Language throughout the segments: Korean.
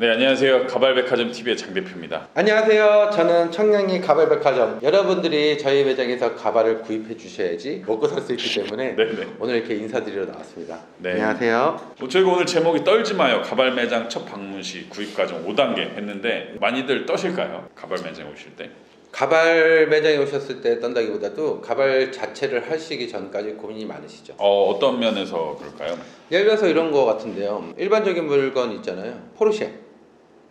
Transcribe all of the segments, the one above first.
네 안녕하세요 가발백화점 TV의 장 대표입니다. 안녕하세요. 저는 청량리 가발백화점. 여러분들이 저희 매장에서 가발을 구입해 주셔야지 먹고 살 수 있기 때문에 네네. 오늘 이렇게 인사드리러 나왔습니다. 네. 안녕하세요. 뭐 저희가 오늘 제목이 떨지 마요 가발 매장 첫 방문 시 구입 과정 5단계 했는데 많이들 떠실까요? 가발 매장 오실 때? 가발 매장에 오셨을 때 떤다기보다도 가발 자체를 하시기 전까지 고민이 많으시죠. 어 어떤 면에서 그럴까요? 예를 들어서 이런 거 같은데요. 일반적인 물건 있잖아요. 포르쉐.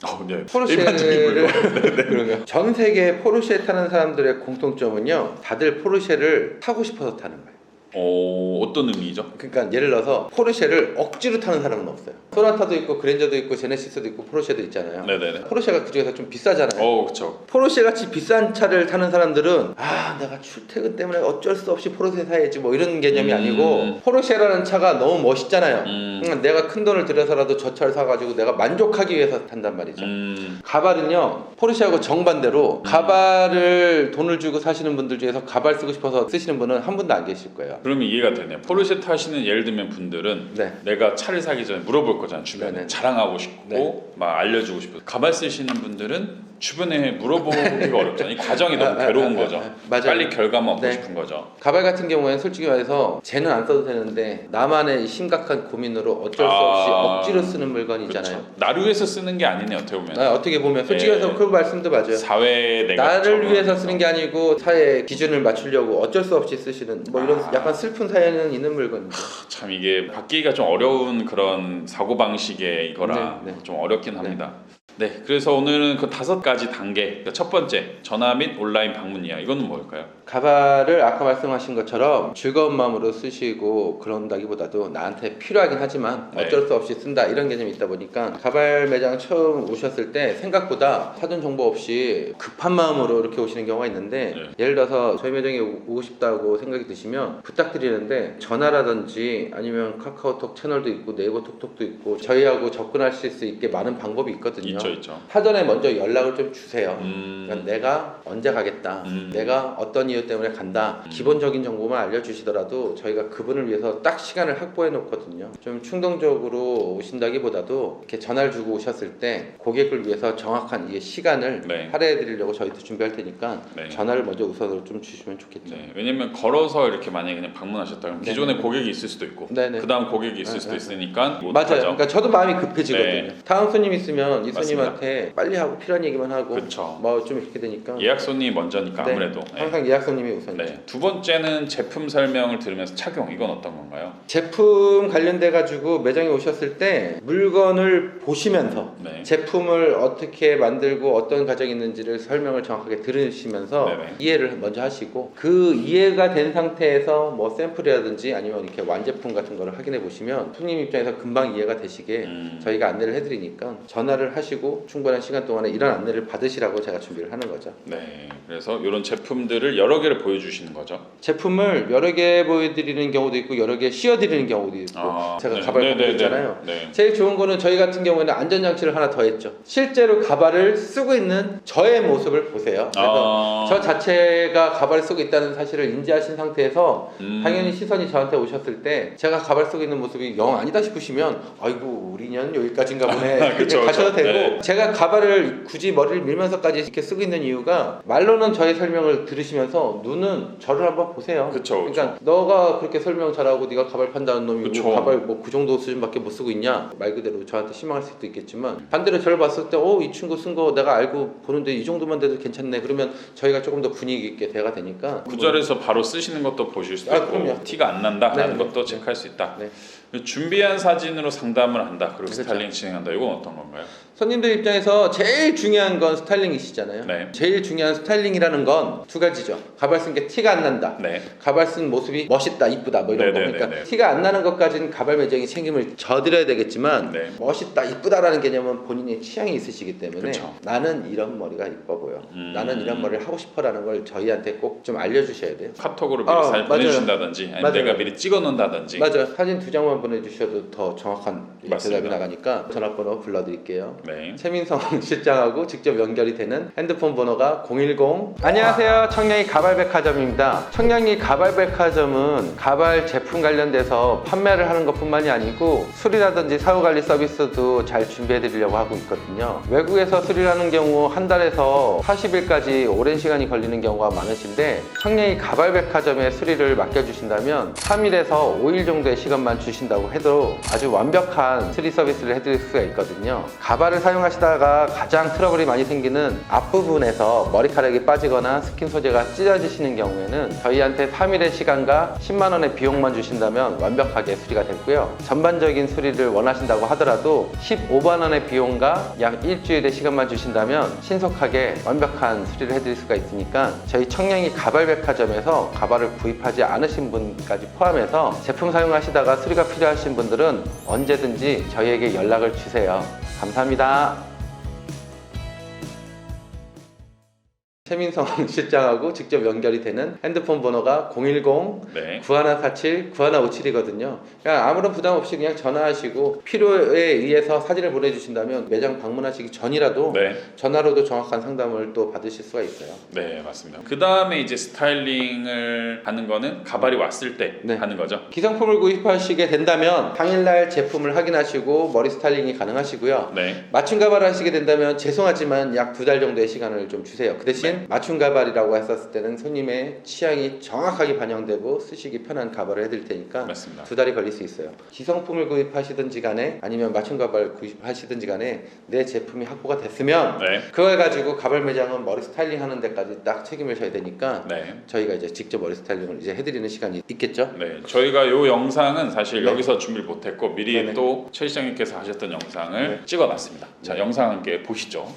어, 네. 포르쉐를 물건. 그러면 전 세계 포르쉐 타는 사람들의 공통점은요. 다들 포르쉐를 타고 싶어서 타는 거예요. 어 어떤 의미죠? 그러니까 예를 들어서 포르쉐를 억지로 타는 사람은 없어요. 소나타도 있고 그랜저도 있고 제네시스도 있고 포르쉐도 있잖아요. 네네네. 포르쉐가 그중에서 좀 비싸잖아요. 어 그렇죠. 포르쉐 같이 비싼 차를 타는 사람들은 아 내가 출퇴근 때문에 어쩔 수 없이 포르쉐 사야지 뭐 이런 개념이 음. 아니고 포르쉐라는 차가 너무 멋있잖아요. 음. 그러니까 내가 큰 돈을 들여서라도 저 차를 사가지고 내가 만족하기 위해서 탄단 말이죠. 음. 가발은요 포르쉐하고 정반대로 가발을 돈을 주고 사시는 분들 중에서 가발 쓰고 싶어서 쓰시는 분은 한 분도 안 계실 거예요. 그러면 이해가 되네요. 포르쉐 타시는 예를 들면 분들은 네. 내가 차를 사기 전에 물어볼 거잖아 주변에 네네. 자랑하고 싶고 네. 막 알려주고 싶고 가발 쓰시는 분들은 주변에 물어보기가 어렵잖아. 이 과정이 너무 아, 아, 괴로운 아, 아, 거죠. 아, 맞아요. 빨리 결과만 얻고 네. 싶은 거죠. 가발 같은 경우에는 솔직히 말해서 쟤는 안 써도 되는데 나만의 이 심각한 고민으로 어쩔 수 아, 없이 억지로 쓰는 물건이잖아요. 그렇죠. 나를 위해서 쓰는 게 아니네 어떻게 보면. 아, 어떻게 보면 솔직히 네. 해서 그 말씀도 맞아요. 사회에 내가 나를. 위해서 쓰는 게 아니고 사회 기준을 맞추려고 어쩔 수 없이 쓰시는 뭐 이런 아. 약간 슬픈 사연은 있는 물건이죠. 참 이게 바뀌기가 좀 어려운 그런 사고 방식의 이거라 네, 네. 좀 어렵긴 합니다. 네, 그래서 오늘은 그 다섯 가지 단계. 그러니까 첫 번째 전화 및 온라인 방문 이야. 이거는 뭘까요? 가발을 아까 말씀하신 것처럼 즐거운 마음으로 쓰시고 그런다기보다도 나한테 필요하긴 하지만 네. 어쩔 수 없이 쓴다 이런 개념이 있다 보니까 가발 매장 처음 오셨을 때 생각보다 사전 정보 없이 급한 마음으로 이렇게 오시는 경우가 있는데 네. 예를 들어서 저희 매장에 오- 오고 싶다고 생각이 드시면 부탁드리는데 전화라든지 아니면 카카오톡 채널도 있고 네이버 톡톡도 있고 저희하고 접근하실 수 있게 많은 방법이 있거든요. 있죠, 있죠. 사전에 먼저 연락을 좀 주세요. 음, 그러니까 내가 언제 가겠다. 음. 내가 어떤 이유 때문에 간다. 음. 기본적인 정보만 알려주시더라도 저희가 그분을 위해서 딱 시간을 확보해 놓거든요. 좀 충동적으로 오신다기보다도 이렇게 전화를 주고 오셨을 때 고객을 위해서 정확한 이 시간을 네. 할애해 드리려고 저희도 준비할 테니까 네. 전화를 먼저 우선으로 좀 주시면 좋겠죠. 네, 왜냐면 걸어서 이렇게 만약에 그냥 방문하셨다 그러면 네. 기존에 고객이 있을 수도 있고. 그다음 고객이 있을 네, 수도 네. 있으니까 못 맞아요. 하죠. 그러니까 저도 마음이 급해지거든요. 네. 다음 손님 있으면 이 맞습니다. 손님한테 빨리 하고 필요한 얘기만 하고 그렇죠. 뭐좀 이렇게 되니까 예약 손님이 먼저니까 네. 아무래도. 네. 항상 예약 손님이 우선이죠. 네. 두 번째는 제품 설명을 들으면서 착용. 이건 어떤 건가요? 제품 관련돼 가지고 매장에 오셨을 때 물건을 보시면서 네. 제품을 어떻게 만들고 어떤 과정이 있는지를 설명을 정확하게 들으시면서 네네. 이해를 먼저 하시고 그 이해가 된 상태에서 뭐 샘플이라든지 아니면 이렇게 완제품 같은 거를 확인해 보시면 손님 입장에서 금방 이해가 되시게 음. 저희가 안내를 해드리니까 전화를 하시고 충분한 시간 동안에 이런 안내를 받으시라고 제가 준비를 하는 거죠. 네. 그래서 이런 제품들을 여러 개를 보여주시는 거죠. 제품을 여러 개 보여드리는 경우도 있고 여러 개 씌워드리는 경우도 있고 아, 제가 네. 가발 네, 갖고 네, 있잖아요. 네. 네. 제일 좋은 거는 저희 같은 경우에는 안전장치를 하나 더 했죠. 실제로 가발을 쓰고 있는 저의 모습을 보세요. 그래서 아, 저 자체가 가발을 쓰고 있다는 사실을 인지하신 상태에서 음. 당연히 시선이 저한테 오셨을 때 제가 가발 쓰고 있는 모습이 영 아니다 싶으시면 아이고 우리 년 여기까지인가 보네 그쵸, 가셔도 그쵸. 되고 네. 제가 가발을 굳이 머리를 밀면서까지 이렇게 쓰고 있는 이유가 말로는 저의 설명을 들으시면서 눈은 저를 한번 보세요. 그쵸, 그쵸. 그러니까 너가 그렇게 설명 잘하고 네가 가발 판다는 놈이 그쵸. 뭐 가발 뭐 그 정도 수준밖에 못 쓰고 있냐 말 그대로 저한테 실망할 수도 있겠지만 반대로 저를 봤을 때 어 이 친구 쓴 거 내가 알고 보는데 이 정도만 돼도 괜찮네 그러면 저희가 조금 더 분위기 있게 대가 되니까 구절에서 바로 쓰시는 것도 보실 수도 아, 있고 그럼요. 티가 안 난다라는 네, 것도 체크할 수 있다. 네. 준비한 사진으로 상담을 한다. 그리고 그렇죠. 스타일링 진행한다. 이건 어떤 건가요? 손님들 입장에서 제일 중요한 건 스타일링이시잖아요. 네. 제일 중요한 스타일링이라는 건 두 가지죠. 가발 쓴 게 티가 안 난다. 네. 가발 쓴 모습이 멋있다, 이쁘다 뭐 이런 거. 네네네네. 그러니까 티가 안 나는 것까지는 가발 매장이 책임을 져드려야 되겠지만 네. 멋있다, 이쁘다라는 개념은 본인의 취향이 있으시기 때문에 그쵸. 나는 이런 머리가 이뻐 보여. 음. 나는 이런 머리를 하고 싶어라는 걸 저희한테 꼭 좀 알려주셔야 돼요. 카톡으로 미리 어, 사진 맞아요. 보내주신다든지 아니면 맞아요. 내가 미리 찍어 놓는다든지 맞아요. 사진 두 장만 보내주셔도 더 정확한 맞습니다. 대답이 나가니까 전화번호 불러드릴게요. 네. 네. 최민성 실장하고 직접 연결이 되는 핸드폰 번호가 010 안녕하세요 청량리 가발백화점입니다 청량리 가발백화점은 가발 제품 관련돼서 판매를 하는 것뿐만이 아니고 수리라든지 사후관리 서비스도 잘 준비해 드리려고 하고 있거든요 외국에서 수리를 하는 경우 한 달에서 40일까지 오랜 시간이 걸리는 경우가 많으신데 청량리 가발백화점에 수리를 맡겨주신다면 3일에서 5일 정도의 시간만 주신다고 해도 아주 완벽한 수리 서비스를 해드릴 수가 있거든요. 가발을 사용 하시다가 가장 트러블이 많이 생기는 앞부분에서 머리카락이 빠지거나 스킨 소재가 찢어지시는 경우에는 저희한테 3일의 시간과 10만 원의 비용만 주신다면 완벽하게 수리가 되고요. 전반적인 수리를 원하신다고 하더라도 15만 원의 비용과 약 일주일의 시간만 주신다면 신속하게 완벽한 수리를 해드릴 수가 있으니까 저희 청량리 가발백화점에서 가발을 구입하지 않으신 분까지 포함해서 제품 사용하시다가 수리가 필요하신 분들은 언제든지 저희에게 연락을 주세요. 감사합니다. 최민성 실장하고 직접 연결이 되는 핸드폰 번호가 010 네. 9147, 9157이거든요. 그냥 아무런 부담 없이 그냥 전화하시고 필요에 의해서 사진을 보내주신다면 매장 방문하시기 전이라도 네. 전화로도 정확한 상담을 또 받으실 수가 있어요. 네, 맞습니다. 그 다음에 이제 스타일링을 하는 거는 가발이 왔을 때 네. 하는 거죠. 기성품을 구입하시게 된다면 당일날 제품을 확인하시고 머리 스타일링이 가능하시고요. 네. 맞춤 가발을 하시게 된다면 죄송하지만 약 두 달 정도의 시간을 좀 주세요. 그 대신 맞춤 가발이라고 했었을 때는 손님의 취향이 정확하게 반영되고 쓰시기 편한 가발을 해드릴 테니까 맞습니다. 두 달이 걸릴 수 있어요. 기성품을 구입하시든지 간에 아니면 맞춤 가발 구입하시든지 간에 내 제품이 확보가 됐으면 네. 그걸 가지고 가발 매장은 머리 스타일링 하는 데까지 딱 책임을 져야 되니까 네. 저희가 이제 직접 머리 스타일링을 이제 해드리는 시간이 있겠죠. 네, 저희가 이 영상은 사실 네. 여기서 준비를 못했고 미리 네네. 또 최 시장님께서 하셨던 영상을 네. 찍어놨습니다. 자, 네. 영상 함께 보시죠.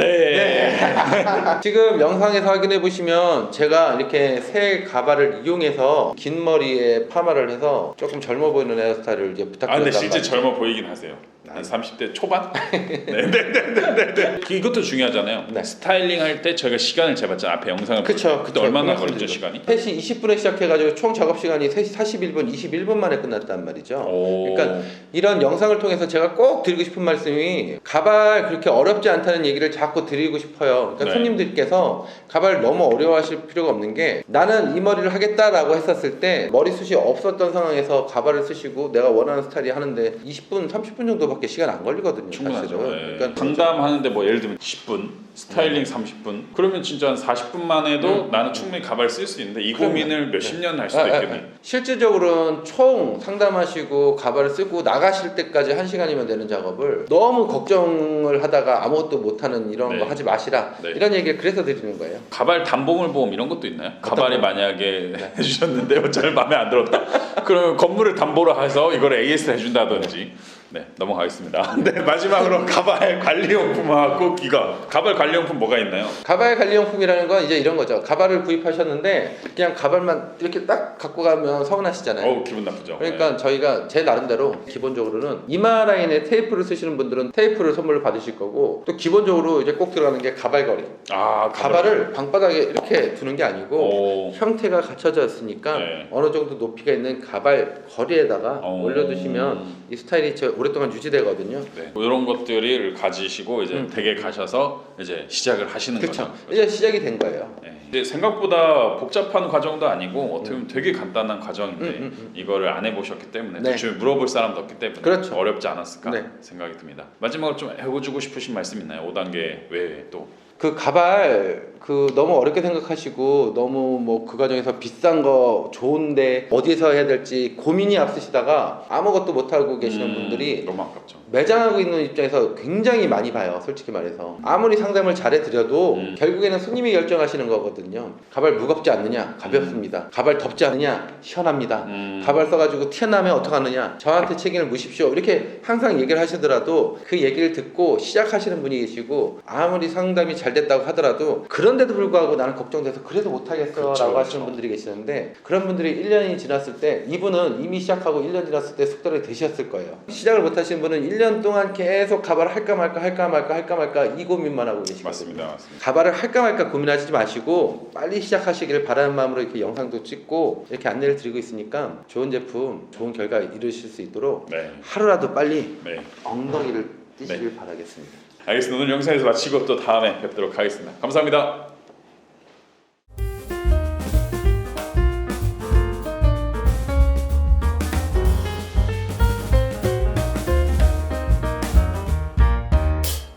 네. 지금 영상에서 확인해 보시면 제가 이렇게 새 가발을 이용해서 긴 머리에 파마를 해서 조금 젊어 보이는 헤어스타일을 이제 아, 근데 실제. 젊어 보이긴 하세요. 한 30대 초반? 네, 네, 네, 네, 네. 그 이것도 중요하잖아요. 네. 스타일링 할 때 저희가 시간을 재봤잖아요. 앞에 영상을 그쵸, 그때 그쵸. 얼마나 말씀드리죠. 시간이? 3시 20분에 시작해가지고 총 작업 시간이 3시 41분, 21분 만에 끝났단 말이죠. 오. 그러니까 이런 영상을 통해서 제가 꼭 드리고 싶은 말씀이 가발 그렇게 어렵지 않다는 얘기를 자꾸 드리고 싶어요. 그러니까 네. 손님들께서 가발 너무 어려워하실 필요가 없는 게 나는 이 머리를 하겠다라고 했었을 때 머리숱이 없었던 상황에서 가발을 쓰시고 내가 원하는 스타일이 하는데 20분, 30분 정도밖에 시간 안 걸리거든요. 충분하죠. 네. 그러니까 상담하는데 뭐 예를 들면 10분, 스타일링 30분. 그러면 진짜 한 40분만 해도 나는 충분히 가발 쓸 수 있는데 이 음. 그럼요. 고민을 네. 몇십 년할 수도 아, 아, 있겠네. 아. 실질적으로는 총 상담하시고 가발을 쓰고 나가실 때까지 한 시간이면 되는 작업을 너무 걱정을 하다가 아무것도 못하는 이런 네. 거 하지 마시라 네. 이런 얘기를 그래서 드리는 거예요. 가발 단봉을 보험 이런 것도 있나요? 가발이 거? 만약에 네. 해주셨는데 잘 마음에 안 들었다. 그러면 건물을 담보로 해서 이걸 AS 해준다든지. 네 넘어가겠습니다. 네 마지막으로 가발 관리용품하고 기가 가발 관리용품 뭐가 있나요? 가발 관리용품이라는 건 이제 이런 거죠. 가발을 구입하셨는데 그냥 가발만 이렇게 딱 갖고 가면 서운하시잖아요. 어우 기분 나쁘죠. 그러니까 저희가 제 나름대로 기본적으로는 이마 라인에 테이프를 쓰시는 분들은 테이프를 선물로 받으실 거고 또 기본적으로 이제 꼭 들어가는 게 가발걸이. 네. 아 가발을 방바닥에 이렇게 두는 게 아니고 오. 형태가 갖춰져 있으니까 네. 어느 정도 높이가 있는 가발 거리에다가 어. 올려두시면 이 스타일이 저 오랫동안 유지되거든요. 네. 이런 것들을 가지시고 이제 음. 댁에 가셔서 이제 시작을 하시는. 거죠. 이제 시작이 된 거예요. 네. 이제 생각보다 복잡한 과정도 아니고 어떻게 보면 되게 간단한 과정인데 음, 음, 음. 이거를 안 해보셨기 때문에 네. 또 주변에 물어볼 사람도 없기 때문에 그렇죠. 어렵지 않았을까 네. 생각이 듭니다. 마지막으로 좀 해주고 싶으신 말씀 있나요? 5단계 외에 또 그 가발 그그 너무 어렵게 생각하시고 너무 뭐 그 과정에서 비싼 거 좋은데 어디서 해야 될지 고민이 앞서시다가 아무것도 못 하고 계시는 음, 분들이 너무 아깝죠. 매장하고 있는 입장에서 굉장히 많이 봐요 솔직히 말해서. 아무리 상담을 잘해 드려도 음. 결국에는 손님이 결정하시는 거거든요. 가발 무겁지 않느냐? 가볍습니다. 가발 덥지 않느냐? 시원합니다. 음. 가발 써가지고 튀어나오면 어떡하느냐? 저한테 책임을 무십시오. 이렇게 항상 얘기를 하시더라도 그 얘기를 듣고 시작하시는 분이 계시고 아무리 상담이 잘 됐다고 하더라도 그런 데도 불구하고 나는 걱정돼서 그래도 못하겠어 그쵸, 라고 하시는 그쵸. 분들이 계시는데 그런 분들이 1년이 지났을 때 이분은 이미 시작하고 1년 지났을 때 숙달이 되셨을 거예요 시작을 못 하시는 분은 1년 동안 계속 가발을 할까 말까 할까 말까 할까 말까 이 고민만 하고 계시거든요 맞습니다. 맞습니다. 가발을 할까 말까 고민하지 마시고 빨리 시작하시기를 바라는 마음으로 이렇게 영상도 찍고 이렇게 안내를 드리고 있으니까 좋은 제품, 좋은 결과 이루실 수 있도록 네. 하루라도 빨리 네. 엉덩이를 뛰시길 바라겠습니다. 알겠습니다. 오늘 영상에서 마치고 또 다음에 뵙도록 하겠습니다. 감사합니다.